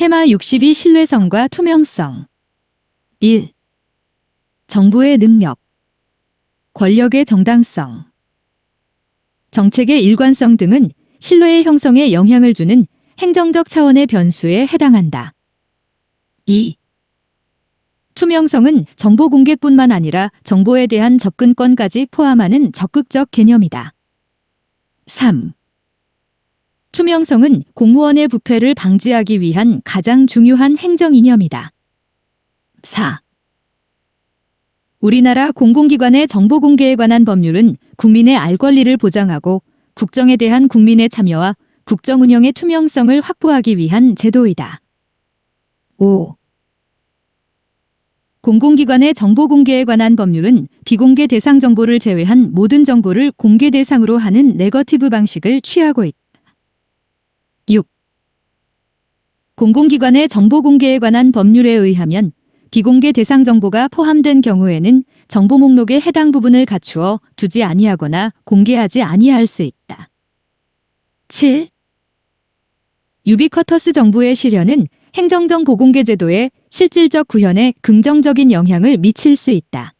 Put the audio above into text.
테마 62 신뢰성과 투명성 1. 정부의 능력 권력의 정당성 정책의 일관성 등은 신뢰의 형성에 영향을 주는 행정적 차원의 변수에 해당한다. 2. 투명성은 정보 공개뿐만 아니라 정보에 대한 접근권까지 포함하는 적극적 개념이다. 3. 투명성은 공무원의 부패를 방지하기 위한 가장 중요한 행정 이념이다. 4. 우리나라 공공기관의 정보 공개에 관한 법률은 국민의 알 권리를 보장하고 국정에 대한 국민의 참여와 국정 운영의 투명성을 확보하기 위한 제도이다. 5. 공공기관의 정보 공개에 관한 법률은 비공개 대상 정보를 제외한 모든 정보를 공개 대상으로 하는 네거티브 방식을 취하고 있다. 공공기관의 정보 공개에 관한 법률에 의하면 비공개 대상 정보가 포함된 경우에는 정보 목록의 해당 부분을 갖추어 두지 아니하거나 공개하지 아니할 수 있다. 7. 유비쿼터스 정부의 실현은 행정정 보공개 제도의 실질적 구현에 긍정적인 영향을 미칠 수 있다.